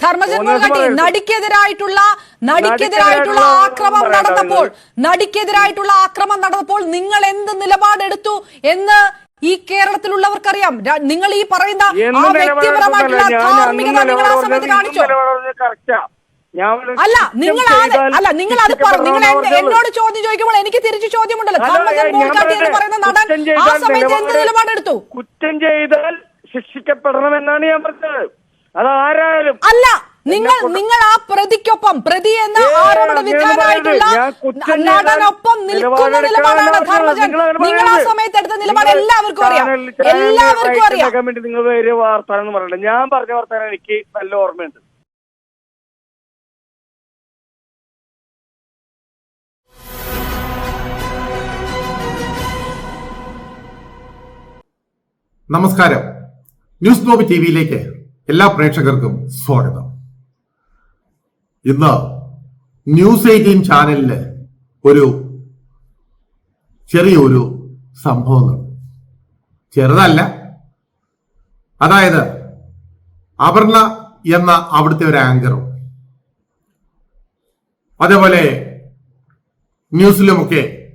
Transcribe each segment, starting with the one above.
ധർമ്മജൻ മുൻകാട്ടി നടിക്കെതിരായിട്ടുള്ള നടിക്കെതിരായിട്ടുള്ള ആക്രമം നടന്നപ്പോൾ. നടിക്കെതിരായിട്ടുള്ള ആക്രമം നടന്നപ്പോൾ നിങ്ങൾ എന്ത് നിലപാടെടുത്തു എന്ന് ഈ കേരളത്തിലുള്ളവർക്കറിയാം. നിങ്ങൾ ഈ പറയുന്ന ആ വ്യക്തിപരമായിട്ടുള്ള ധാർമ്മികത നിങ്ങൾ സമയത്ത് കാണിച്ചോ? അല്ല നിങ്ങൾ അല്ല നിങ്ങൾ അത് നിങ്ങൾ എന്നോട് ചോദ്യം ചോദിക്കുമ്പോൾ എനിക്ക് തിരിച്ചു ചോദ്യമുണ്ടല്ലോ. ധർമ്മജൻ എന്ന് പറയുന്ന നടൻ ആ സമയത്ത് എന്ത് നിലപാട് നിലപാടെടുത്തു? കുറ്റം ചെയ്താൽ ശിക്ഷിക്കപ്പെടണമെന്നാണ് ഞാൻ പറഞ്ഞത്. അല്ല നിങ്ങൾ നിങ്ങൾ ആ പ്രതിക്കൊപ്പം പ്രതി എന്ന ആരോപണ വിധാനായിട്ടുള്ള നടനൊപ്പം നിൽക്കുന്ന നിലപാടാണ് ധർമ്മജൻ. നിങ്ങൾ ആ. സമയത്ത് എടുത്ത നിലപാട് എല്ലാവർക്കും അറിയാം. എല്ലാവർക്കും അറിയാം. നിങ്ങൾ വേറെ വാർത്താനം പറയണ്ട. ഞാൻ പറഞ്ഞ വാർത്താൻ എനിക്ക് നല്ല ഓർമ്മയുണ്ട്. നമസ്കാരം. ന്യൂസ് നോബി ടി വിയിലേക്ക് എല്ലാ പ്രേക്ഷകർക്കും സ്വാഗതം. ഇന്ന് ന്യൂസ് എയ്റ്റീൻ ചാനലിൽ ഒരു ചെറിയൊരു സംഭവം ചെറുതല്ല. അതായത് അപർണ എന്ന അവിടുത്തെ ഒരു ആങ്കറും അതേപോലെ ന്യൂസിലുമൊക്കെ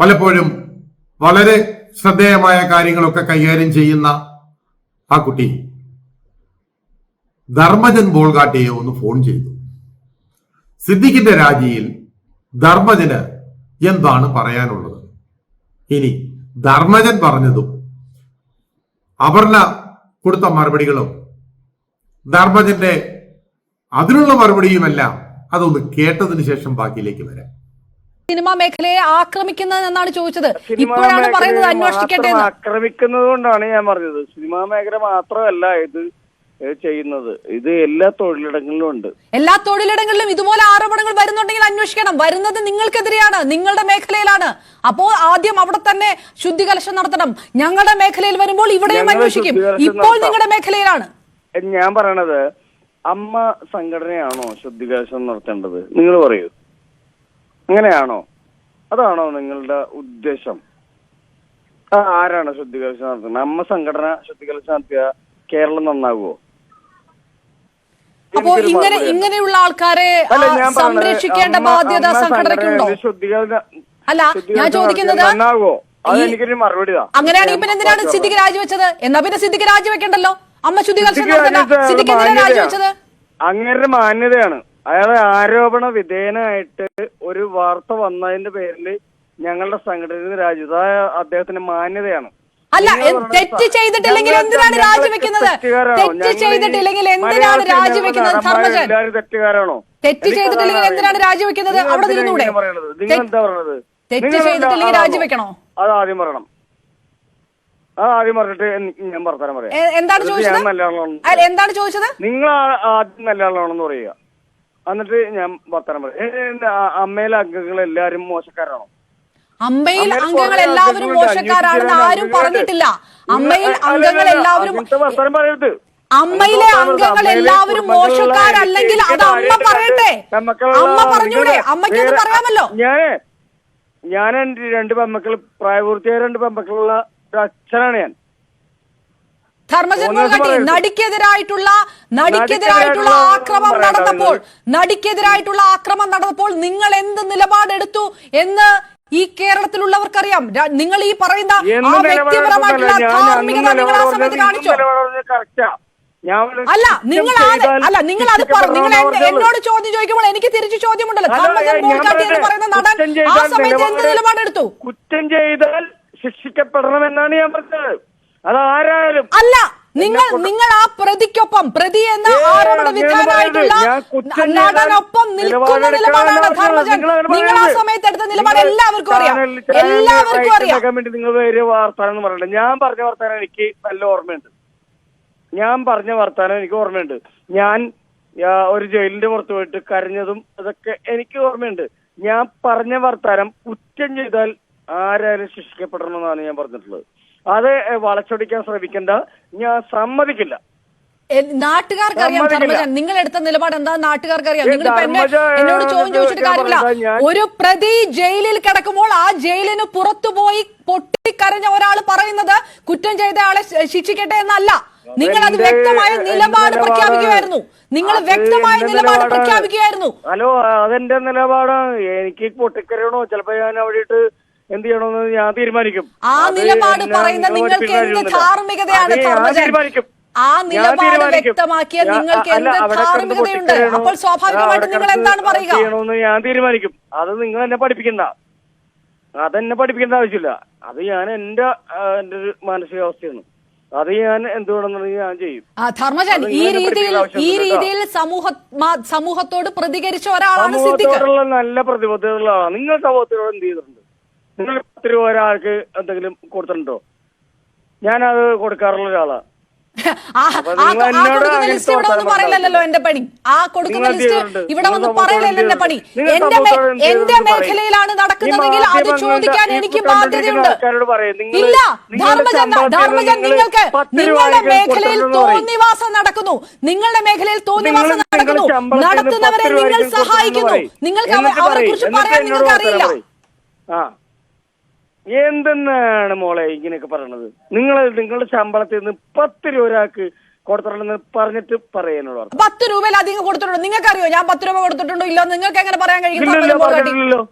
പലപ്പോഴും വളരെ ശ്രദ്ധേയമായ കാര്യങ്ങളൊക്കെ കൈകാര്യം ചെയ്യുന്ന ആ കുട്ടി. ധർമ്മജൻ ബോൾഗാട്ടിയെ ഒന്ന് ഫോൺ ചെയ്തു. സിദ്ദിഖിന്റെ രാജിയിൽ ധർമ്മജന് എന്താണ് പറയാനുള്ളത്? ഇനി ധർമ്മജൻ പറഞ്ഞതും അപർണ കൊടുത്ത മറുപടികളും ധർമ്മജന്റെ അതിനുള്ള മറുപടിയുമെല്ലാം അതൊന്ന് കേട്ടതിന് ശേഷം ബാക്കിയിലേക്ക് വരാം. സിനിമാ മേഖലയെ ആക്രമിക്കുന്നത് എന്നാണ് ചോദിച്ചത്. ഇപ്പോഴാണ് പറയുന്നത് അന്വേഷിക്കട്ടെ എന്ന്. ആക്രമിക്കുന്നത് കൊണ്ടാണ് ഞാൻ പറഞ്ഞത്. സിനിമാ മേഖല മാത്രമല്ല ഇത് ചെയ്യുന്നത്. ഇത് എല്ലാ തൊഴിലിടങ്ങളിലും ഉണ്ട്. എല്ലാ തൊഴിലിടങ്ങളിലും ഇതുപോലെ ആരോപണങ്ങൾ വരുന്നുണ്ടെങ്കിൽ അന്വേഷിക്കണം. വരുന്നത് നിങ്ങൾക്കെതിരെയാണ്. നിങ്ങളുടെ മേഖലയിലാണ്. അപ്പോൾ ആദ്യം അവിടെ തന്നെ ശുദ്ധികലശം നടത്തണം. ഞങ്ങളുടെ മേഖലയിൽ വരുമ്പോൾ ഇവിടെയും അന്വേഷിക്കും. ഇപ്പോൾ നിങ്ങളുടെ മേഖലയിലാണ്. ഞാൻ പറയണത് അമ്മ സംഘടനയാണോ ശുദ്ധികലശം നടത്തേണ്ടത്? നിങ്ങൾ പറയൂ. അങ്ങനെയാണോ? അതാണോ നിങ്ങളുടെ ഉദ്ദേശം? ആരാണ് ശുദ്ധികലശം നടത്തുന്നത്? അമ്മ സംഘടന ശുദ്ധികലശം നടത്തിയ കേരളം നന്നാകുമോ അപ്പോ ഇങ്ങനെ ഇങ്ങനെയുള്ള ആൾക്കാരെ സംരക്ഷിക്കേണ്ട ബാധ്യത സംഘടനയ്ക്കുണ്ടോ? അല്ല, ഞാൻ ചോദിക്കുന്നത്. അങ്ങനെയാണെങ്കിൽ പിന്നെ എന്തിനാണ് സിദ്ധിക്ക് സിദ്ദിഖ് രാജിവെച്ചത്? എന്നാ പിന്നെ സിദ്ദിഖ് രാജിവെക്കണ്ടല്ലോ? അമ്മ ശുദ്ധി സിദ്ദിഖ് എന്തിനാ? മാന്യതയാണ്. രാജിവെച്ചത്? അങ്ങേരുടെ മാന്യതയാണ്. അയാളെ ആരോപണ വിധേയനായിട്ട് ഒരു വാർത്ത വന്നതിന്റെ പേരിൽ ഞങ്ങളുടെ സംഘടനയിൽ രാജ്യത്ത് അദ്ദേഹത്തിന്റെ മാന്യതയാണ്. അല്ല തെറ്റ് ചെയ്തിട്ടില്ലെങ്കിൽ എന്തിനാണ് രാജിവെക്കുന്നത്? തെറ്റ് ചെയ്തിട്ടില്ലെങ്കിൽ എന്തിനാണ് രാജിവെക്കുന്നത്? ധർമ്മജൻ. തെറ്റ് ചെയ്തിട്ടില്ലെങ്കിൽ എന്തിനാണ്. രാജിവെക്കുന്നത്? അവിടെ നിന്നുകൂടെ നിന്നൂടെ തെറ്റ് ചെയ്തിട്ടില്ലെങ്കിൽ? രാജിവെക്കണോ? അത് ആദ്യം പറയണം. ആദ്യം പറഞ്ഞിട്ട് ഞാൻ പറയാം. എന്താണ് ചോദിച്ചത്? എന്താണ് ചോദിച്ചത്? നിങ്ങൾ ആദ്യം നല്ല ആളാണെന്ന് പറയുക. എന്നിട്ട് ഞാൻ വർത്താനം പറയാം. അമ്മയിലെ അംഗങ്ങൾ എല്ലാരും മോശക്കാരാണോ? അമ്മയിൽ അംഗങ്ങൾ എല്ലാവരും. മോശക്കാരാണെന്ന് ആരും പറഞ്ഞിട്ടില്ല. അമ്മയിൽ അംഗങ്ങൾ എല്ലാവരും അമ്മയിലെ അംഗങ്ങൾ എല്ലാവരും മോശക്കാരല്ലെങ്കിൽ അത് അമ്മ പറയട്ടെ. അമ്മ പറഞ്ഞൂടെ. അമ്മയ്ക്ക് അത് പറയാമല്ലോ. ഞാനേ ഞാൻ എന്റെ രണ്ട് പെമ്മക്കൾ പ്രായപൂർത്തിയായ രണ്ട് പെമ്മക്കളുള്ള അച്ഛനാണ് ഞാൻ. ധർമ്മജൻ നടിക്കെതിരായിട്ടുള്ള നടിക്കെതിരായിട്ടുള്ള ആക്രമം നടന്നപ്പോൾ. നടിക്കെതിരായിട്ടുള്ള ആക്രമം നടന്നപ്പോൾ നിങ്ങൾ എന്ത് നിലപാടെടുത്തു എന്ന് ഈ കേരളത്തിലുള്ളവർക്കറിയാം. നിങ്ങൾ ഈ പറയുന്ന ആ വ്യക്തിപരമായിട്ടുള്ള ധാർമ്മികത നിങ്ങൾ ആ സമയത്ത് കാണിച്ചോ? അല്ല നിങ്ങൾ അല്ല നിങ്ങൾ അത് നിങ്ങൾ എന്നോട് ചോദ്യം ചോദിക്കുമ്പോൾ എനിക്ക് തിരിച്ചു ചോദ്യമുണ്ടല്ലോ. എന്ന് പറയുന്ന നടൻ ആ സമയത്ത് എന്ത് നിലപാടെടുത്തു കുറ്റം ചെയ്താൽ ശിക്ഷിക്കപ്പെടണമെന്നാണ് ഞാൻ പറഞ്ഞത്. അത് ആരായാലും അല്ല നിങ്ങൾ നിങ്ങൾ ആ പ്രതിക്കൊപ്പം പ്രതി എന്ന ആരോപണ വിധാനായിട്ടുള്ള നടനൊപ്പം നിൽക്കുന്ന നിലപാടെടുക്കണം നിലപാടാണ് ധർമ്മജൻ. നിങ്ങൾ ആ. സമയത്ത് എടുത്ത നിലപാട് എല്ലാവർക്കും അറിയാം. എല്ലാവർക്കും അറിയാം. നിങ്ങൾ വേറെ വർത്താനം പറയണ്ട. ഞാൻ പറഞ്ഞ വർത്താനം എനിക്ക് നല്ല ഓർമ്മയുണ്ട്. ഞാൻ പറഞ്ഞ വർത്താനം എനിക്ക് ഓർമ്മയുണ്ട്. ഞാൻ ഒരു ജയിലിന്റെ പുറത്ത് പോയിട്ട് കരഞ്ഞതും അതൊക്കെ എനിക്ക് ഓർമ്മയുണ്ട്. ഞാൻ പറഞ്ഞ വർത്താനം കുറ്റം ചെയ്താൽ ആരായാലും ശിക്ഷിക്കപ്പെടണമെന്നാണ് ഞാൻ പറഞ്ഞിട്ടുള്ളത്. അത് വളച്ചൊടിക്കാൻ ശ്രമിക്കണ്ട. ഞാൻ സമ്മതിക്കില്ല. നാട്ടുകാർക്ക് അറിയാം ധർമ്മജൻ. നിങ്ങൾ എടുത്ത നിലപാട് എന്താ നാട്ടുകാർക്ക് അറിയാം നിങ്ങൾ എന്നെ എന്നോട് ചോദ്യം ചോദിച്ചിട്ട് കാര്യമില്ല. ഒരു പ്രതി ജയിലിൽ കിടക്കുമ്പോൾ ആ ജയിലിന് പുറത്തുപോയി പൊട്ടിക്കരഞ്ഞ ഒരാൾ പറയുന്നത് കുറ്റം ചെയ്ത ആളെ ശിക്ഷിക്കട്ടെ എന്നല്ല. നിങ്ങൾ അത് വ്യക്തമായ നിലപാട് പ്രഖ്യാപിക്കുമായിരുന്നു പ്രഖ്യാപിക്കുകയായിരുന്നു നിങ്ങൾ വ്യക്തമായ നിലപാട് പ്രഖ്യാപിക്കുമായിരുന്നു പ്രഖ്യാപിക്കുകയായിരുന്നു ഹലോ അതെന്റെ നിലപാടാണ് എനിക്ക് പൊട്ടിക്കരയണോ? ചിലപ്പോ ഞാൻ അവിടെ എന്ത് ചെയ്യണമെന്ന് ഞാൻ തീരുമാനിക്കും. ആ നിലപാട് പറയുന്ന നിങ്ങൾക്ക് എന്ത്. ധാർമ്മികതയാണ് തീരുമാനിക്കും. ആ നിലപാട് വ്യക്തമാക്കിയ നിങ്ങൾക്ക് എന്ത് ധാർമ്മികതയുണ്ട്? അപ്പോൾ സ്വാഭാവികമായിട്ടും നിങ്ങൾ എന്താണ് പറയുക? ചെയ്യണമെന്ന് ഞാൻ തീരുമാനിക്കും. അത് നിങ്ങൾ എന്നെ പഠിപ്പിക്കണ്ട അതെന്നെ പഠിപ്പിക്കേണ്ട ആവശ്യമില്ല. അത് ഞാൻ എന്റെ എന്റെ ഒരു മാനസികാവസ്ഥയാണ്. അത് ഞാൻ എന്തുകൊണ്ടെന്നുണ്ടെങ്കിൽ ഞാൻ ചെയ്യും. ധർമ്മജൻ ഈ രീതിയിൽ ഈ രീതിയിൽ സമൂഹ സമൂഹത്തോട് പ്രതികരിച്ച ഒരാളാണ് സമൂഹത്തോടുള്ള നല്ല പ്രതിബദ്ധതകളാണ് നിങ്ങൾ സമൂഹത്തിനോട് എന്ത് ചെയ്തിട്ടുണ്ട് നിങ്ങൾ പത്ത് രൂപ ഒരാൾക്ക് എന്തെങ്കിലും കൊടുത്തിട്ടുണ്ടോ? ഞാനത് കൊടുക്കാറുള്ള ഒരാളാ. ആ അപ്പൊ ആ- നിങ്ങൾ ആ എന്നോട് കൊടുക്കുന്ന ലിസ്റ്റ് ഇവിടെ വന്ന് പറയില്ലല്ലോ എന്റെ പണി. ആ കൊടുക്കുന്ന ലിസ്റ്റ് ഇവിടെ സമൂഹത്തോട് പറയില്ലല്ലോ എന്റെ പണി. എന്റെ എന്റെ മേഖലയിലാണ് നടക്കുന്നതെങ്കിൽ അത് ചോദിക്കാൻ എനിക്ക് ബാധ്യതയുണ്ട്. ഇല്ല ധർമ്മജൻ ധർമ്മജൻ നിങ്ങൾക്ക് നിങ്ങളുടെ മേഖലയിൽ തോന്നിവാസം നടക്കുന്നു. നിങ്ങളുടെ മേഖലയിൽ തോന്നിവാസം നടക്കുന്നു. നടത്തുന്നവരെ നിങ്ങൾ സഹായിക്കുന്നു. നിങ്ങൾക്ക് അവരെ കുറിച്ച് പറയാൻ നിങ്ങൾക്ക് അറിയില്ല ആ. എന്തെന്നാണ് മോളെ ഇങ്ങനെയൊക്കെ പറയണത്? നിങ്ങൾ നിങ്ങളുടെ ശമ്പളത്തിൽ നിന്ന് പത്ത് രൂപ ഒരാൾക്ക് കൊടുത്തിട്ടുണ്ടെന്ന് പറഞ്ഞിട്ട് പറയാനോട് പത്ത് രൂപയിൽ അധികം കൊടുത്തിട്ടുണ്ടോ. നിങ്ങൾക്കറിയോ? ഞാൻ പത്ത് രൂപ കൊടുത്തിട്ടുണ്ടോ ഇല്ലോ നിങ്ങൾക്ക് എങ്ങനെ പറയാൻ കഴിയും?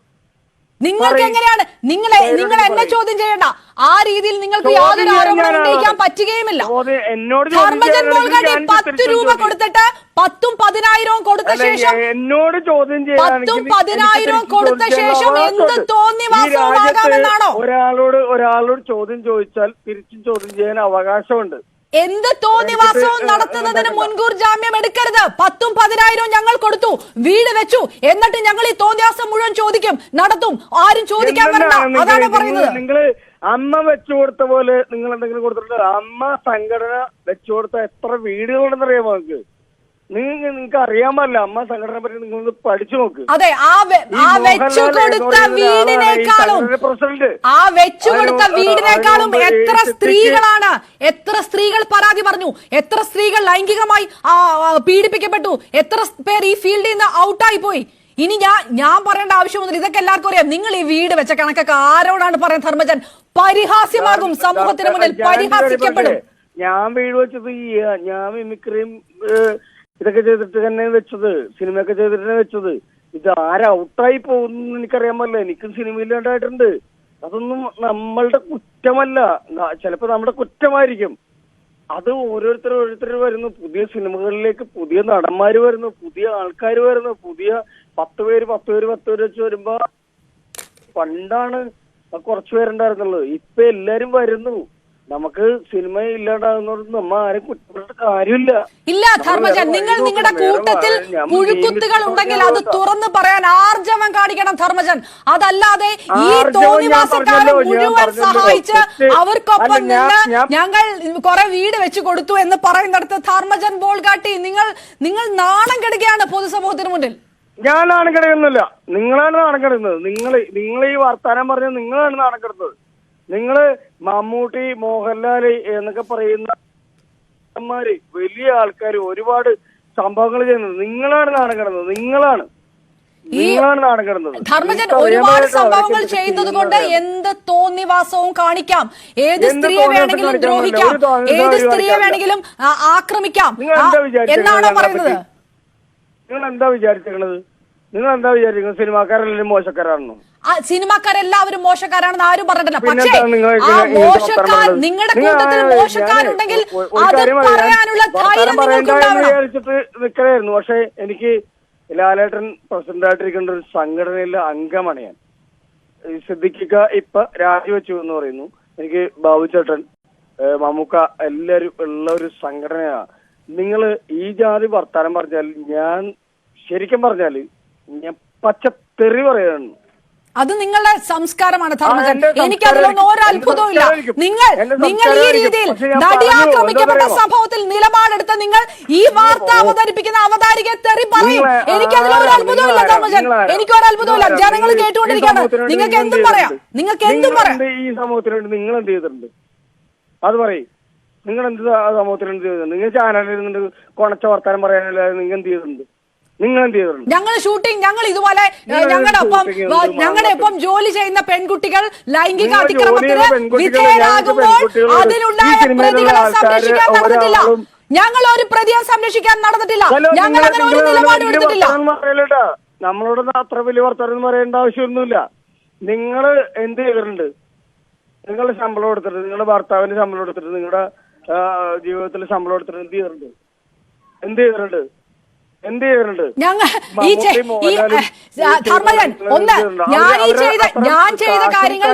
നിങ്ങൾക്ക് എങ്ങനെയാണ്? നിങ്ങളെ നിങ്ങൾ എന്നെ ചോദ്യം ചെയ്യണ്ട. ആ രീതിയിൽ നിങ്ങൾക്ക് യാതൊരു ആരോപണം ഉന്നയിക്കാൻ പറ്റുകയുമില്ല. എന്നോട് പത്ത് രൂപ. കൊടുത്തിട്ട് പത്തും പതിനായിരവും കൊടുത്ത ശേഷം എന്നോട് ചോദ്യം പത്തും പതിനായിരവും കൊടുത്ത ശേഷം എന്ത് തോന്നി ഈ ഒരാളോട് ഒരാളോട് ചോദ്യം ചോദിച്ചാൽ തിരിച്ചും ചോദ്യം ചെയ്യാൻ അവകാശമുണ്ട്. എന്ത് തോന്നിവാസവും നടത്തുന്നതിന് മുൻകൂർ ജാമ്യം എടുക്കരുത്. പത്തും പതിനായിരവും ഞങ്ങൾ കൊടുത്തു. വീട് വെച്ചു. എന്നിട്ട് ഞങ്ങൾ ഈ തോന്നിവാസം മുഴുവൻ ചോദിക്കും. നടത്തും. ആരും ചോദിക്കാൻ വരണ്ട. അതാണ് പറയുന്നത്. നിങ്ങൾ അമ്മ വെച്ചു കൊടുത്ത പോലെ നിങ്ങൾ എന്തെങ്കിലും കൊടുത്തിട്ടുണ്ട്. അമ്മ സംഘടന വെച്ചു കൊടുത്ത എത്ര വീടുകളുണ്ടെന്ന് അറിയാമോ നിങ്ങൾക്ക്? നിങ്ങൾക്ക് നിങ്ങൾക്ക് അറിയാൻ പാടില്ല. അമ്മ സംഘടന പറ്റി നിങ്ങൾ പഠിച്ചു നോക്ക്. അതെ ആ ആ വെച്ചു കൊടുത്ത വീടിനേക്കാളും ആ വെച്ചു കൊടുത്ത വീടിനേക്കാളും എത്ര സ്ത്രീകളാണ്? എത്ര സ്ത്രീകൾ പരാതി പറഞ്ഞു? എത്ര സ്ത്രീകൾ ലൈംഗികമായി പീഡിപ്പിക്കപ്പെട്ടു? എത്ര പേർ ഈ ഫീൽഡിൽ നിന്ന് ഔട്ടായി പോയി? ഇനി ഞാൻ ഞാൻ പറയേണ്ട ആവശ്യമൊന്നുമില്ല ഇതൊക്കെ എല്ലാവർക്കും അറിയാം. നിങ്ങൾ ഈ വീട് വെച്ച കണക്കൊക്കെ ആരോടാണ് പറയുന്നത് ധർമ്മജൻ? പരിഹാസ്യമാകും. സമൂഹത്തിന് മുന്നിൽ പരിഹാസിക്കപ്പെടും. ഞാൻ വീട് വെച്ചത് ഞാൻ മിമിക്രിയും ഇതൊക്കെ ചെയ്തിട്ട് തന്നെ വെച്ചത് സിനിമയൊക്കെ ചെയ്തിട്ട് തന്നെ വെച്ചത്. ഇത് ആരാ ഔട്ടായി പോകുന്നു എനിക്കറിയാൻ പറ്റില്ല എനിക്കും സിനിമയിലുണ്ടായിട്ടുണ്ട് അതൊന്നും നമ്മളുടെ കുറ്റമല്ല. ചിലപ്പോ നമ്മുടെ കുറ്റമായിരിക്കും. അത് ഓരോരുത്തർ ഓരോരുത്തർ വരുന്നു. പുതിയ സിനിമകളിലേക്ക് പുതിയ നടന്മാർ വരുന്നു. പുതിയ ആൾക്കാർ വരുന്നു. പുതിയ പത്ത് പേര് പത്ത് പേര് പത്ത് പേര് വെച്ച് വരുമ്പോ പണ്ടാണ് കുറച്ചു പേരുണ്ടായിരുന്നുള്ളത്. ഇപ്പൊ എല്ലാരും വരുന്നു. നമുക്ക് സിനിമ ഇല്ലാണ്ടാകുന്നവർക്ക് നമ്മ ആരും കുറ്റപ്പെട്ട കാര്യമില്ല. ഇല്ല ധർമ്മജൻ നിങ്ങൾ നിങ്ങളുടെ കൂട്ടത്തിൽ പുഴുക്കുത്തുകൾ ഉണ്ടെങ്കിൽ അത് തുറന്നു പറയാൻ ആർജവം കാണിക്കണം ധർമ്മജൻ. അതല്ലാതെ ഈ തോന്നിവാസക്കാരെ മുഴുവൻ സഹായിച്ച് അവർക്കൊപ്പം നിന്ന് ഞങ്ങൾ കുറെ വീട് വെച്ച് കൊടുത്തു എന്ന് പറയുന്നിടത്ത് ധർമ്മജൻ ബോൾഗാട്ടി നിങ്ങൾ നിങ്ങൾ നാണം കെടുകയാണ് പൊതുസമൂഹത്തിന് മുന്നിൽ. ഞാൻ നാണം കിടക്കുന്നില്ല നിങ്ങളാണ് നാണം കിടക്കുന്നത് നിങ്ങൾ നിങ്ങൾ ഈ വർത്താനം പറഞ്ഞ നിങ്ങളാണ് നാണം കിടന്നത്. നിങ്ങൾ മമ്മൂട്ടി മോഹൻലാൽ എന്നൊക്കെ പറയുന്ന വലിയ ആൾക്കാർ ഒരുപാട് സംഭവങ്ങൾ ചെയ്യുന്നത്. നിങ്ങളാണ് നാണം കിടന്നത്. നിങ്ങളാണ്. നിങ്ങളാണ് ധർമ്മജൻ ഒരുപാട് സംഭവങ്ങൾ ചെയ്യുന്നത് കൊണ്ട് എന്ത് തോന്നിവാസവും കാണിക്കാം. ഏത് സ്ത്രീയെ വേണമെങ്കിലും ദ്രോഹിക്കാം. ഏത് സ്ത്രീയെ. വേണമെങ്കിലും ആക്രമിക്കാം. നിങ്ങൾ എന്താ വിചാരിച്ചത് എന്നാണോ പറയുന്നത്? നിങ്ങൾ എന്താ വിചാരിച്ചത് നിങ്ങൾ എന്താ വിചാരിക്കുന്നത് സിനിമാക്കാരെല്ലാം മോശക്കാരാണെന്നോ സിനിമാക്കാരെല്ലാവരും മോശക്കാരാണെന്ന് ആരും പറഞ്ഞിട്ടില്ല. പക്ഷേ ആ മോശക്കാർ നിങ്ങളുടെ കൂട്ടത്തിൽ മോശക്കാരുണ്ടെങ്കിൽ അത് പറയാനുള്ള ധൈര്യം പക്ഷേ എനിക്ക് ലാലേട്ടൻ പ്രസിഡന്റ് ആയിട്ടിരിക്കേണ്ട ഒരു സംഘടനയിലെ അംഗമാണ് ഞാൻ. സിദ്ദിഖിക്ക ഇപ്പൊ രാജിവെച്ചു എന്ന് പറയുന്നു. എനിക്ക് ബാബുചേട്ടൻ ചേട്ടൻ മമ്മൂക്ക എല്ലാരും ഉള്ള ഒരു സംഘടനയാണ് നിങ്ങൾ ഈ ജാതി വർത്താനം പറഞ്ഞാൽ ഞാൻ ശരിക്കും പറഞ്ഞാൽ ഞാൻ പച്ചത്തെറി തെറി പറയാണ് അത് നിങ്ങളുടെ സംസ്കാരമാണ് ധർമ്മജൻ എനിക്ക് അതിലൊന്നും ഒരു അത്ഭുതവും ഇല്ല. നിങ്ങൾ നിങ്ങൾ ഈ രീതിയിൽ നടി ആക്രമിക്കപ്പെട്ട സംഭവത്തിൽ നിലപാടെടുത്ത് നിങ്ങൾ ഈ വാർത്ത അവതരിപ്പിക്കുന്ന അവതാരിക തെറി പറയും. എനിക്ക് അതിലൊരു അത്ഭുതവും ഇല്ല? ധർമ്മജൻ എനിക്ക് ഒരു അത്ഭുതവും ഇല്ല? ജനങ്ങൾ കേട്ടുകൊണ്ടിരിക്കുകയാണ്. നിങ്ങൾക്ക് നിങ്ങൾ എന്തും പറയാം. നിങ്ങൾക്ക് എന്തും പറയാം. ഈ സമൂഹത്തിനുണ്ട് നിങ്ങൾ എന്ത് ചെയ്തിട്ടുണ്ട്? അത് പറയും. നിങ്ങൾ എന്ത് ആ സമൂഹത്തിന് എന്ത് ചെയ്തിട്ടുണ്ട്? നിങ്ങൾ ചാനലിൽ നിന്ന് കൊണച്ച വർത്താനം പറയാനല്ലാതെ നിങ്ങൾ എന്ത് ചെയ്തിട്ടുണ്ട്? നിങ്ങൾ എന്ത് ചെയ്തിട്ടുണ്ട് ഞങ്ങൾ ഷൂട്ടിംഗ് ഞങ്ങൾ ഇതുപോലെ ഞങ്ങളുടെ ഒപ്പം ഞങ്ങളുടെ ഒപ്പം ജോലി ചെയ്യുന്ന പെൺകുട്ടികൾ ലൈംഗിക അതിക്രമത്തിന് വിധേയരാകുമ്പോൾ അതിലുണ്ടായ പ്രതികളെ സംരക്ഷിക്കാൻ നടന്നിട്ടില്ല. ഞങ്ങൾ ഒരു പ്രതിയെ സംരക്ഷിക്കാൻ നടന്നിട്ടില്ല. ഞങ്ങൾ അങ്ങനെ ഒരു നിലപാട് എടുത്തിട്ടില്ല. നമ്മളോട് അത്ര വലിയ വർത്തമാനം പറയേണ്ട ആവശ്യമൊന്നുമില്ല. നിങ്ങൾ എന്ത് ചെയ്തിട്ടുണ്ട്? നിങ്ങൾ ശമ്പളം എടുത്തിട്ട് നിങ്ങളുടെ ഭർത്താവിന്റെ ശമ്പളം എടുത്തിട്ട് നിങ്ങളുടെ ജീവിതത്തിൽ ശമ്പളം എടുത്തിട്ട് എന്ത് ചെയ്തിട്ടുണ്ട്? എന്ത് ചെയ്തിട്ടുണ്ട്? ഞങ്ങൾ ഈ ഈ ധർമ്മജൻ ഒന്ന് ഞാൻ ഈ ചെയ്ത ഞാൻ ചെയ്ത കാര്യങ്ങൾ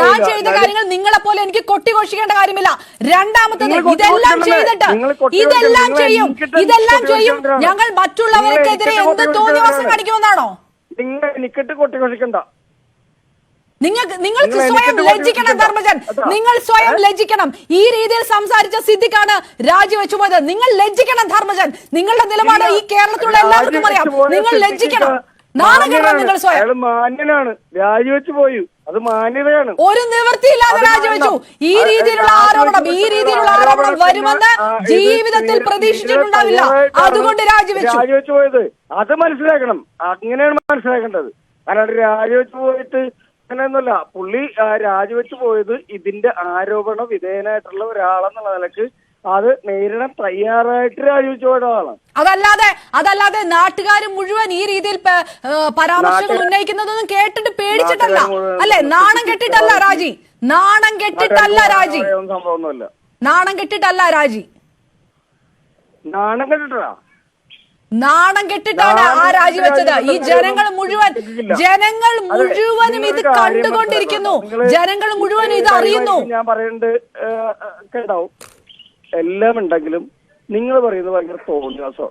ഞാൻ ചെയ്ത കാര്യങ്ങൾ നിങ്ങളെ പോലെ എനിക്ക് കൊട്ടിഘോഷിക്കേണ്ട കാര്യമില്ല. രണ്ടാമത്തത് ഇതെല്ലാം ചെയ്തിട്ട് ഇതെല്ലാം ചെയ്യും. ഇതെല്ലാം ചെയ്യും. ഞങ്ങൾ മറ്റുള്ളവർക്കെതിരെ എന്ത് തോന്നിവാസം കാണിക്കുമെന്നാണോ? നിങ്ങൾ എനിക്കിട്ട് കൊട്ടിഘോഷിക്കണ്ട. നിങ്ങൾക്ക് നിങ്ങൾക്ക് നിങ്ങൾ സ്വയം ലജ്ജിക്കണം ധർമ്മജൻ. നിങ്ങൾ സ്വയം? ലജ്ജിക്കണം. ഈ രീതിയിൽ സംസാരിച്ച സിദ്ധിക്കാണ് രാജിവെച്ചു പോയത് നിങ്ങൾ ലജ്ജിക്കണം ധർമ്മജൻ. നിങ്ങളുടെ നിലപാട് ഈ കേരളത്തിലുള്ള എല്ലാവർക്കും അറിയാം. നിങ്ങൾ ലജ്ജിക്കണം. നിങ്ങൾ സ്വയം. മാന്യനാണ്. രാജിവെച്ച് പോയി. അത് മാന്യതയാണ്. ഒരു നിവൃത്തിയില്ലാതെ രാജിവെച്ചു. ഈ രീതിയിലുള്ള ആരോപണം ഈ രീതിയിലുള്ള ആരോപണം വരുമെന്ന് ജീവിതത്തിൽ പ്രതീക്ഷിച്ചിട്ടുണ്ടാവില്ല. അതുകൊണ്ട് രാജിവെച്ചു. രാജിവെച്ചു പോയത്. അത് മനസ്സിലാക്കണം. അങ്ങനെയാണ് മനസ്സിലാക്കേണ്ടത്. അല്ലാണ്ട് രാജിവെച്ചു പോയിട്ട് അങ്ങനെയൊന്നുമല്ല. പുള്ളി രാജിവെച്ച് പോയത് ഇതിന്റെ ആരോപണ വിധേയനായിട്ടുള്ള ഒരാളെന്നുള്ള നിലയ്ക്ക് അത് നേരിടാൻ തയ്യാറായിട്ട് രാജിവെച്ച് പോയ ആളാണ് അതല്ലാതെ അതല്ലാതെ നാട്ടുകാർ മുഴുവൻ ഈ രീതിയിൽ പരാമർശങ്ങൾ ഉന്നയിക്കുന്നതൊന്നും കേട്ടിട്ട് പേടിച്ചിട്ടല്ല. അല്ലെ? നാണം കെട്ടിട്ടല്ല രാജി. നാണം കെട്ടിട്ടല്ല രാജി. സംഭവമൊന്നുമല്ല. നാണം കെട്ടിട്ടല്ല രാജി. നാണം കണ്ടിട്ടാ നാണം കെട്ടിട്ടാണ് ആ രാജിവെച്ചത് രാജി വെച്ചത്. ഈ ജനങ്ങൾ മുഴുവൻ. ജനങ്ങൾ മുഴുവനും ഇത് കണ്ടുകൊണ്ടിരിക്കുന്നു. ജനങ്ങൾ മുഴുവനും ഇത് അറിയുന്നു. ഞാൻ പറയുന്നുണ്ട് കേട്ടാവും എല്ലാം ഉണ്ടെങ്കിലും നിങ്ങൾ പറയുന്നത് ഭയങ്കര തോന്നിയാസോ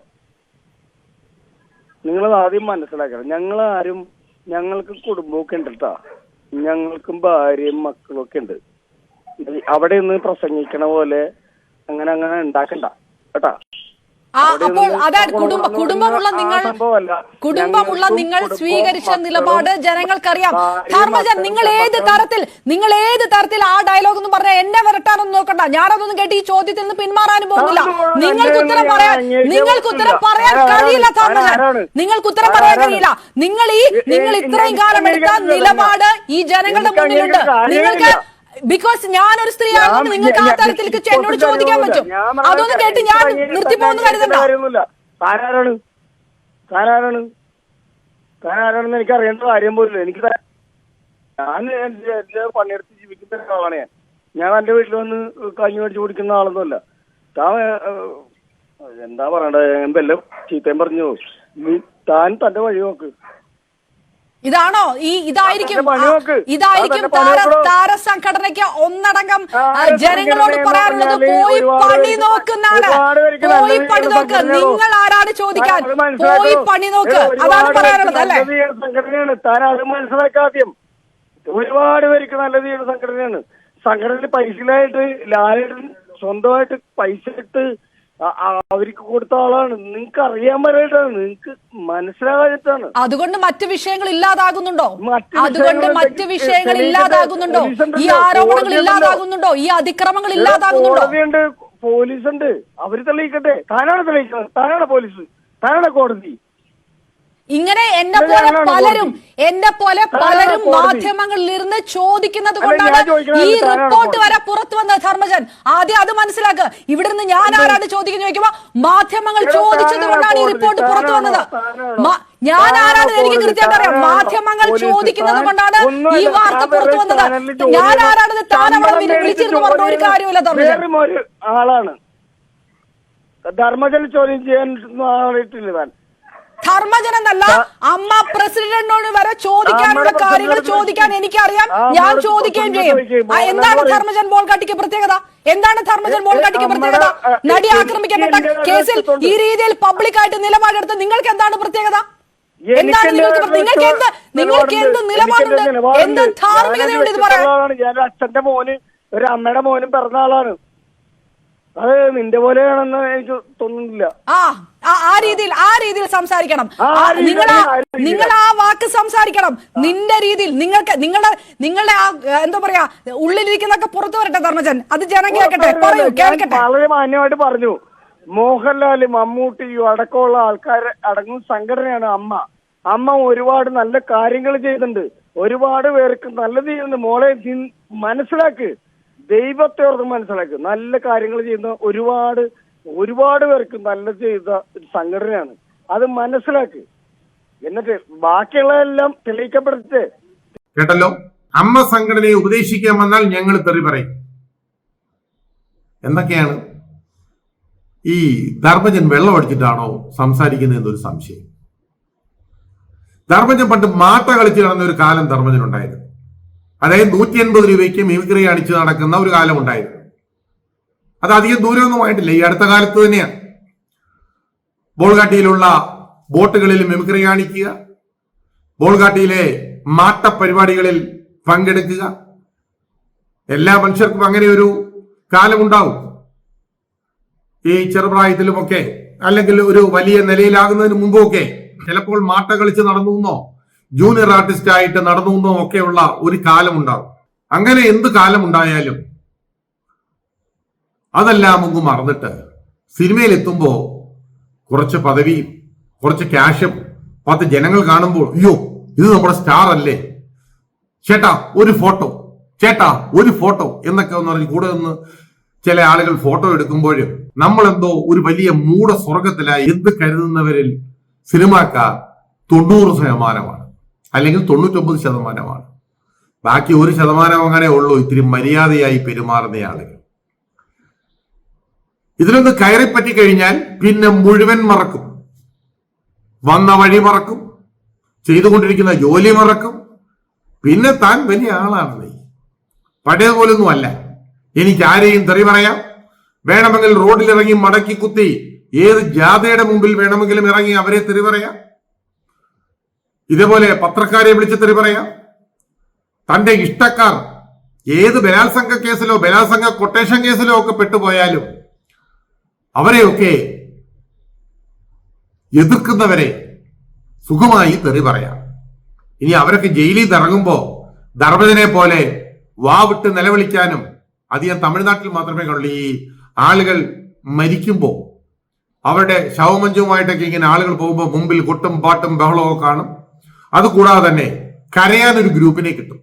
നിങ്ങൾ ആദ്യം മനസ്സിലാക്കണം. ഞങ്ങൾ ആരും ഞങ്ങൾക്ക് കുടുംബമൊക്കെ ഉണ്ട് കേട്ടാ ഞങ്ങൾക്കും ഭാര്യയും മക്കളും ഒക്കെ ഉണ്ട്. അവിടെ നിന്ന് പ്രസംഗിക്കണ പോലെ അങ്ങനെ അങ്ങനെ ഉണ്ടാക്കണ്ട. കേട്ടാ? അപ്പോൾ അതായത് കുടുംബ കുടുംബമുള്ള നിങ്ങൾ കുടുംബമുള്ള നിങ്ങൾ സ്വീകരിച്ച നിലപാട് ജനങ്ങൾക്കറിയാം. ധർമ്മജൻ നിങ്ങൾ ഏത് തരത്തിൽ നിങ്ങൾ ഏത് തരത്തിൽ ആ ഡയലോഗ് എന്ന് പറഞ്ഞാൽ എന്നെ വരട്ടാനൊന്നും നോക്കണ്ട. ഞാനതൊന്നും കേട്ട് ഈ ചോദ്യത്തിൽ നിന്ന് പിന്മാറാനും പോകുന്നില്ല. നിങ്ങൾക്ക് ഉത്തരം പറയാൻ നിങ്ങൾക്ക് ഉത്തരം പറയാൻ കഴിയില്ല ധർമ്മജൻ? നിങ്ങൾക്ക് ഉത്തരം പറയാൻ കഴിയില്ല. നിങ്ങൾ ഈ നിങ്ങൾ ഇത്രയും കാലം എടുത്ത നിലപാട് ഈ ജനങ്ങളുടെ മുന്നിലുണ്ട്. നിങ്ങൾക്ക്. ബിക്കോസ് ഞാൻ ഒരു സ്ത്രീയാണെന്ന് നിങ്ങൾക്ക് ആ തരത്തിൽ തരത്തിലേക്ക് എന്നോട് ചോദിക്കാൻ പറ്റും. അതൊന്നും കേട്ട് ഞാൻ നിർത്തി നിർത്തിപ്പോന്ന് കരുതണ്ട താനാരാണ്? താനാരാണ്? താനാരാണെന്ന് എനിക്ക് അറിയേണ്ട കാര്യം പോലും എനിക്ക് ഞാൻ എന്റെ പണിയെടുത്ത് ജീവിക്കുന്ന ഒരാളാണ് ഞാൻ. ഞാൻ എന്റെ വീട്ടിൽ വന്ന് കഞ്ഞി മേടിച്ച് കുടിക്കുന്ന ആളൊന്നുമല്ല. താൻ എന്താ പറയണ്ടേ? എന്തെല്ലാം ചീത്തയും പറഞ്ഞു താൻ തന്റെ വഴി നോക്ക്. ഇതാണോ? ഈ ഇതായിരിക്കും. ഇതായിരിക്കും താര താര സംഘടനയ്ക്ക് ഒന്നടങ്കം ജനങ്ങളോട് പറയാറുള്ളത് പോയി പണി നോക്കുന്നാണ് പോയി പണി നോക്ക്. നിങ്ങൾ ആരാണ് ചോദിക്കാൻ? പോയി പണി നോക്ക്. അതാണ് പറയാറുള്ളത് പറയാനുള്ളത് അല്ലേ സംഘടനയാണ്? താൻ അത് മനസ്സിലാക്കാദ്യം ഒരുപാട് പേർക്ക് നല്ല ചെയ്യുന്ന സംഘടനയാണ്? സംഘടനയിൽ പൈസയിലായിട്ട് ലാലേട്ടൻ സ്വന്തമായിട്ട് പൈസ ഇട്ട് അവർക്ക് കൊടുത്ത ആളാണ്. നിങ്ങൾക്ക് അറിയാൻ പറയട്ടാണ് നിങ്ങൾക്ക് മനസ്സിലാകാഞ്ഞിട്ടാണ്. അതുകൊണ്ട് മറ്റു വിഷയങ്ങൾ ഇല്ലാതാകുന്നുണ്ടോ? അതുകൊണ്ട് മറ്റു വിഷയങ്ങൾ. ഇല്ലാതാകുന്നുണ്ടോ? ഈ ആരോപണങ്ങൾ ഇല്ലാതാകുന്നുണ്ടോ? ഈ അതിക്രമങ്ങൾ ഇല്ലാതാകുന്നുണ്ടോ? കോടതിയുണ്ട്. പോലീസ് ഉണ്ട് അവർ തെളിയിക്കട്ടെ. താനാണ് തെളിയിക്കുന്നത്. താനാണ് പോലീസ്. താനാണ് കോടതി. ഇങ്ങനെ എന്നെ പോലെ പലരും. എന്നെ പോലെ പലരും മാധ്യമങ്ങളിൽ ഇരുന്ന് ചോദിക്കുന്നത് കൊണ്ടാണ് ഈ റിപ്പോർട്ട് വരെ പുറത്തു വന്നത് ധർമ്മജൻ. ആദ്യം അത് മനസ്സിലാക്കുക ഇവിടെ നിന്ന് ഞാൻ ആരാണ് ചോദിക്കുന്നത് ചോദിക്കുമ്പോ മാധ്യമങ്ങൾ ചോദിച്ചത് കൊണ്ടാണ് ഈ റിപ്പോർട്ട് പുറത്തു വന്നത്. ഞാൻ ആരാണ് എനിക്ക് കൃത്യമായിട്ട് അറിയാം. മാധ്യമങ്ങൾ ചോദിക്കുന്നത് കൊണ്ടാണ് ഈ വാർത്ത പുറത്തു വന്നത്. ഞാൻ ആരാണ് വിളി- മേടിച്ച് വിളിച്ചിരുന്ന്. പറഞ്ഞ ഒരു കാര്യമില്ല ധർമ്മജൻ. ആളാണ്. ധർമ്മജൻ ചോദ്യം ചെയ്യാൻ ആളിട്ടില്ല താൻ. ധർമ്മജൻ എന്നല്ല അമ്മ പ്രസിഡന്റിനോട് വരെ ചോദിക്കാനുള്ള കാര്യങ്ങൾ ചോദിക്കാൻ എനിക്കറിയാം. ഞാൻ ചോദിക്കുകയും ചെയ്യും. എന്താണ് ധർമ്മജൻ ബോൾഗാട്ടിക്ക് പ്രത്യേകത? എന്താണ് ധർമ്മജൻ ബോൾഗാട്ടിക്ക് പ്രത്യേകത? നടി ആക്രമിക്കപ്പെട്ട കേസിൽ ഈ രീതിയിൽ പബ്ലിക്കായിട്ട് നിലപാടെടുത്ത് നിങ്ങൾക്ക് എന്താണ് പ്രത്യേകത? എന്താണ് നിങ്ങൾക്ക് നിങ്ങൾക്ക് എന്ത് നിങ്ങൾക്ക് എന്ത് നിലപാടുണ്ട്. എന്ത് ധാർമ്മികതയുണ്ട് ഇത് പറയാൻ? അച്ഛന്റെ മോന് ഒരു അമ്മയുടെ മോനും പിറന്ന ആളാണ്. അത് നിന്റെ പോലെയാണെന്ന് എനിക്ക് തോന്നുന്നില്ല. ആ ആ- രീതിയിൽ ആ രീതിയിൽ സംസാരിക്കണം. നിങ്ങൾ നിങ്ങൾ ആ വാക്ക് സംസാരിക്കണം. നിന്റെ രീതിയിൽ നിങ്ങൾക്ക് നിങ്ങളുടെ നിങ്ങളുടെ ആ എന്താ പറയാ ഉള്ളിലിരിക്കുന്നൊക്കെ പുറത്തു വരട്ടെ ധർമ്മജൻ. അത് ജനം കേൾക്കട്ടെ പറയൂ കേൾക്കട്ടെ. വളരെ മാന്യമായിട്ട് പറഞ്ഞു. മോഹൻലാൽ മമ്മൂട്ടിയും അടക്കമുള്ള ആൾക്കാർ അടങ്ങുന്ന സംഘടനയാണ് അമ്മ. അമ്മ ഒരുപാട് നല്ല കാര്യങ്ങൾ ചെയ്തിട്ടുണ്ട്. ഒരുപാട് പേർക്ക് നല്ലത് ചെയ്യുന്നുണ്ട്. മോളെ മനസ്സിലാക്ക്. ദൈവത്തെ ഓർത്ത് മനസ്സിലാക്ക്. നല്ല കാര്യങ്ങൾ ചെയ്യുന്ന ഒരുപാട് ഒരുപാട് പേർക്ക് നല്ല ചെയ്ത ഒരു സംഘടനയാണ്. അത് മനസ്സിലാക്ക്. എന്നിട്ട് ബാക്കിയുള്ളതെല്ലാം തെളിയിക്കപ്പെടുത്തേ. കേട്ടല്ലോ? അമ്മ സംഘടനയെ ഉപദേശിക്കാൻ വന്നാൽ ഞങ്ങൾ തെറി പറയും. എന്തൊക്കെയാണ്? ഈ ധർമ്മജൻ വെള്ളം അടിച്ചിട്ടാണോ സംസാരിക്കുന്നത് എന്നൊരു സംശയം. ധർമ്മജൻ പണ്ട് മാട്ട കളിച്ച് നടന്ന ഒരു കാലം ധർമ്മജൻ ഉണ്ടായിരുന്നു. അതായത് നൂറ്റി എൺപത് രൂപയ്ക്ക് മിമിക്രി അടിച്ച് നടക്കുന്ന ഒരു കാലം ഉണ്ടായിരുന്നു. അത് അധികം ദൂരമൊന്നും ആയിട്ടില്ല ഈ അടുത്ത കാലത്ത് തന്നെയാണ് ബോൾഗാട്ടിയിലുള്ള ബോട്ടുകളിൽ മിമിക്രി കാണിക്കുക ബോൾഗാട്ടിയിലെ മാട്ട പരിപാടികളിൽ പങ്കെടുക്കുക. എല്ലാ മനുഷ്യർക്കും അങ്ങനെ ഒരു കാലമുണ്ടാവും ഈ ചെറുപ്രായത്തിലുമൊക്കെ അല്ലെങ്കിൽ ഒരു വലിയ നിലയിലാകുന്നതിന് മുമ്പൊക്കെ ചിലപ്പോൾ മാട്ട കളിച്ച് നടന്നു എന്നോ ജൂനിയർ ആർട്ടിസ്റ്റ് ആയിട്ട് നടന്നു ഒക്കെയുള്ള ഒരു കാലമുണ്ടാകും. അങ്ങനെ എന്ത് കാലമുണ്ടായാലും അതെല്ലാം അങ്ങ് മറന്നിട്ട് സിനിമയിൽ എത്തുമ്പോ കുറച്ച് പദവിയും കുറച്ച് ക്യാഷും പത്ത് ജനങ്ങൾ കാണുമ്പോൾ അയ്യോ ഇത് നമ്മുടെ സ്റ്റാർ അല്ലേ? ചേട്ടാ ഒരു ഫോട്ടോ ചേട്ടാ ഒരു ഫോട്ടോ എന്നൊക്കെ ഒന്ന് പറഞ്ഞ് കൂടെ നിന്ന് ചില ആളുകൾ ഫോട്ടോ എടുക്കുമ്പോഴും നമ്മളെന്തോ ഒരു വലിയ മൂട സ്വർഗത്തിലായി എന്ത് കരുതുന്നവരിൽ സിനിമാക്കാർ തൊണ്ണൂറ് ശതമാനമാണ്. അല്ലെങ്കിൽ തൊണ്ണൂറ്റൊമ്പത് ശതമാനമാണ്. ബാക്കി ഒരു ശതമാനം അങ്ങനെ ഉള്ളൂ ഇത്തിരി മര്യാദയായി പെരുമാറുന്ന ആളുകൾ. ഇതിലൊന്ന് കയറിപ്പറ്റി കഴിഞ്ഞാൽ പിന്നെ മുഴുവൻ മറക്കും. വന്ന വഴി മറക്കും. ചെയ്തുകൊണ്ടിരിക്കുന്ന ജോലി മറക്കും. പിന്നെ താൻ വലിയ ആളാണ് നീ പഴയതുപോലൊന്നും അല്ല. എനിക്ക് ആരെയും തെറി പറയാം. വേണമെങ്കിൽ റോഡിലിറങ്ങി മടക്കി കുത്തി ഏത് ജാഥയുടെ മുമ്പിൽ വേണമെങ്കിലും ഇറങ്ങി അവരെ തെറി പറയാം. ഇതേപോലെ പത്രക്കാരെ തെറി പറയാം. തന്റെ ഇഷ്ടക്കാർ ഏത് ബലാത്സംഗ കേസിലോ ബലാത്സംഗ കൊട്ടേഷൻ കേസിലോ ഒക്കെ പെട്ടുപോയാലും അവരെയൊക്കെ എതിർക്കുന്നവരെ സുഖമായി തെറി പറയാം. ഇനി അവരൊക്കെ ജയിലിൽ ഇറങ്ങുമ്പോ ധർമ്മജനെ പോലെ വാവിട്ട് നിലവിളിക്കാനും അധികം തമിഴ്നാട്ടിൽ മാത്രമേ കണ്ടുള്ളൂ. ഈ ആളുകൾ മരിക്കുമ്പോ അവരുടെ ശവമഞ്ചുമായിട്ടൊക്കെ ഇങ്ങനെ ആളുകൾ പോകുമ്പോൾ മുമ്പിൽ കൊട്ടും പാട്ടും ബഹളവും കാണും. അതുകൂടാതെ തന്നെ കരയാൻ ഒരു ഗ്രൂപ്പിനെ കിട്ടും.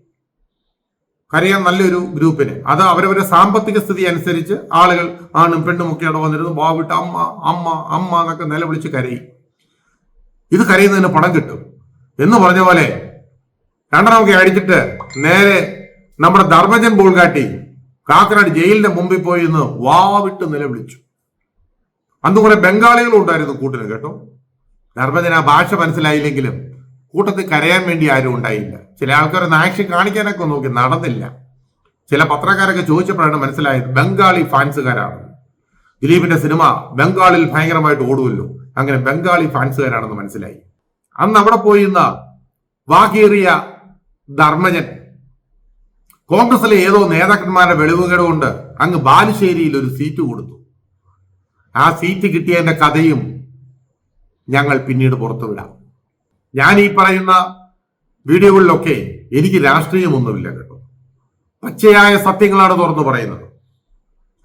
കരയാൻ നല്ലൊരു ഗ്രൂപ്പിന്. അത് അവരവരുടെ സാമ്പത്തിക സ്ഥിതി അനുസരിച്ച് ആളുകൾ ആണും പെണ്ണും ഒക്കെ അവിടെ വന്നിരുന്നു വാവിട്ട് അമ്മ അമ്മ അമ്മ എന്നൊക്കെ നിലവിളിച്ച് കരയും. ഇത് കരയുന്നതിന് പണം കിട്ടും. എന്ന് പറഞ്ഞ പോലെ രണ്ടെണ്ണമൊക്കെ അടിച്ചിട്ട് നേരെ നമ്മുടെ ധർമ്മജൻ ബോൾഗാട്ടി കാക്കനാട് ജയിലിന്റെ മുമ്പിൽ പോയി ഇന്ന് വാവിട്ട് നിലവിളിച്ചു. അന്ന് കുറെ ബംഗാളികളും ഉണ്ടായിരുന്നു കൂട്ടിന് കേട്ടോ. ധർമ്മജൻ ആ ഭാഷ മനസ്സിലായില്ലെങ്കിലും കൂട്ടത്തിൽ കരയാൻ വേണ്ടി ആരും ഉണ്ടായില്ല. ചില ആൾക്കാർ നാക്ഷി കാണിക്കാനൊക്കെ നോക്കി നടന്നില്ല. ചില പത്രക്കാരൊക്കെ ചോദിച്ചപ്പോഴാണ് മനസ്സിലായത് ബംഗാളി ഫാൻസുകാരാണ്. ദിലീപിന്റെ സിനിമ ബംഗാളിൽ ഭയങ്കരമായിട്ട് ഓടുമല്ലോ. അങ്ങനെ ബംഗാളി ഫാൻസുകാരാണെന്ന് മനസ്സിലായി. അന്ന് അവിടെ പോയിരുന്ന വാകേറിയ ധർമ്മജൻ കോൺഗ്രസിലെ ഏതോ നേതാക്കന്മാരുടെ വെളിവുകേട് കൊണ്ട് അങ്ങ് ബാലുശ്ശേരിയിൽ ഒരു സീറ്റ് കൊടുത്തു. ആ സീറ്റ് കിട്ടിയതിന്റെ കഥയും ഞങ്ങൾ പിന്നീട് പുറത്തുവിടാം. ഞാൻ ഈ പറയുന്ന വീഡിയോകളിലൊക്കെ എനിക്ക് രാഷ്ട്രീയമൊന്നുമില്ല കേട്ടോ. പച്ചയായ സത്യങ്ങളാണ് തുറന്നു പറയുന്നത്.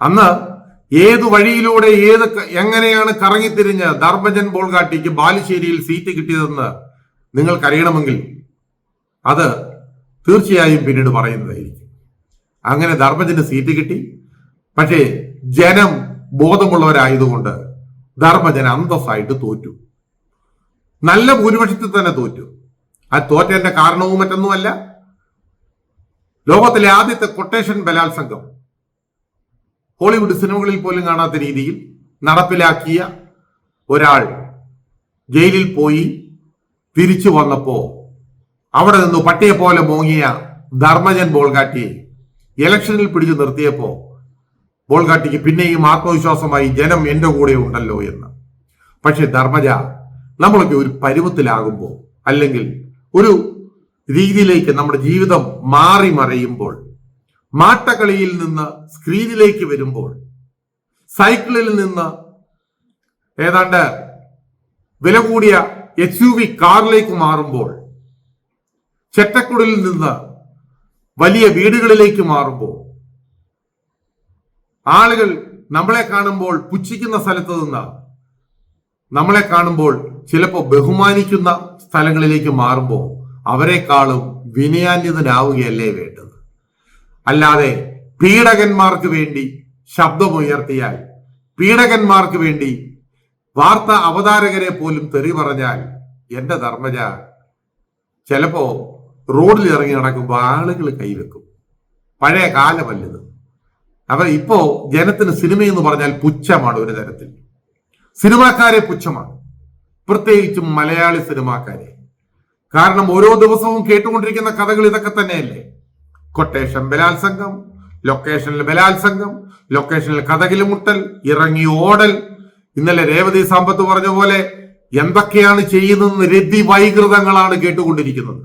അന്ന് ഏത് വഴിയിലൂടെ ഏത് എങ്ങനെയാണ് കറങ്ങിത്തിരിഞ്ഞ് ധർമ്മജൻ ബോൾഗാട്ടിക്ക് ബാലുശ്ശേരിയിൽ സീറ്റ് കിട്ടിയതെന്ന് നിങ്ങൾക്കറിയണമെങ്കിൽ അത് തീർച്ചയായും പിന്നീട് പറയുന്നതായിരിക്കും. അങ്ങനെ ധർമ്മജന് സീറ്റ് കിട്ടി. പക്ഷേ ജനം ബോധമുള്ളവരായതുകൊണ്ട് ധർമ്മജൻ അന്തസ്സായിട്ട് തോറ്റു. നല്ല ഭൂരിപക്ഷത്തിൽ തന്നെ തോറ്റു. ആ തോറ്റതിന്റെ കാരണവും മറ്റൊന്നുമല്ല. ലോകത്തിലെ ആദ്യത്തെ കൊട്ടേഷൻ ബലാത്സംഗം. ഹോളിവുഡ് സിനിമകളിൽ പോലും കാണാത്ത രീതിയിൽ നടപ്പിലാക്കിയ ഒരാൾ ജയിലിൽ പോയി തിരിച്ചു വന്നപ്പോ അവിടെ നിന്ന് പട്ടിയെ പോലെ മോങ്ങിയ ധർമ്മജൻ ബോൾഗാട്ടിയെ ഇലക്ഷനിൽ പിടിച്ചു നിർത്തിയപ്പോ ബോൾഗാട്ടിക്ക് പിന്നെയും ആത്മവിശ്വാസമായി ജനം എന്റെ കൂടെ ഉണ്ടല്ലോ എന്ന്. പക്ഷെ ധർമ്മജ നമ്മളൊക്കെ ഒരു പരുവത്തിലാകുമ്പോൾ അല്ലെങ്കിൽ ഒരു രീതിയിലേക്ക് നമ്മുടെ ജീവിതം മാറി മറയുമ്പോൾ മാട്ടക്കളിയിൽ നിന്ന് സ്ക്രീനിലേക്ക് വരുമ്പോൾ സൈക്കിളിൽ നിന്ന് ഏതാണ്ട് വില കൂടിയ എച്ച് യു വി കാറിലേക്ക് മാറുമ്പോൾ ചെറ്റക്കുടലിൽ നിന്ന് വലിയ വീടുകളിലേക്ക് മാറുമ്പോൾ ആളുകൾ നമ്മളെ കാണുമ്പോൾ പുച്ഛിക്കുന്ന സ്ഥലത്ത് നിന്ന് നമ്മളെ കാണുമ്പോൾ ചിലപ്പോൾ ബഹുമാനിക്കുന്ന സ്ഥലങ്ങളിലേക്ക് മാറുമ്പോൾ അവരെക്കാളും വിനയാന്യതനാവുകയല്ലേ വേണ്ടത്? അല്ലാതെ പീഡകന്മാർക്ക് വേണ്ടി ശബ്ദമുയർത്തിയാൽ പീഡകന്മാർക്ക് വേണ്ടി വാർത്ത അവതാരകരെ പോലും തെറി പറഞ്ഞാൽ എന്റെ ധർമ്മജ ചിലപ്പോ റോഡിൽ ഇറങ്ങി നടക്കുമ്പോൾ ആളുകൾ കൈവെക്കും. പഴയ കാലമല്ലത്. അവർ ഇപ്പോ ജനത്തിന് സിനിമ എന്ന് പറഞ്ഞാൽ പുച്ഛമാണ് ഒരു തരത്തിൽ. സിനിമാക്കാരെ പുച്ഛമാണ്. പ്രത്യേകിച്ചും മലയാളി സിനിമാക്കാരെ. കാരണം ഓരോ ദിവസവും കേട്ടുകൊണ്ടിരിക്കുന്ന കഥകൾ ഇതൊക്കെ തന്നെയല്ലേ? കൊട്ടേഷൻ ബലാത്സംഗം ലൊക്കേഷനിൽ ബലാത്സംഗം ലൊക്കേഷനിൽ കഥകിൽ മുട്ടൽ ഇറങ്ങി ഓടൽ. ഇന്നലെ രേവതി സാമ്പത്ത് പറഞ്ഞ പോലെ എന്തൊക്കെയാണ് ചെയ്യുന്നതെന്ന് രതി വൈകൃതങ്ങളാണ് കേട്ടുകൊണ്ടിരിക്കുന്നത്.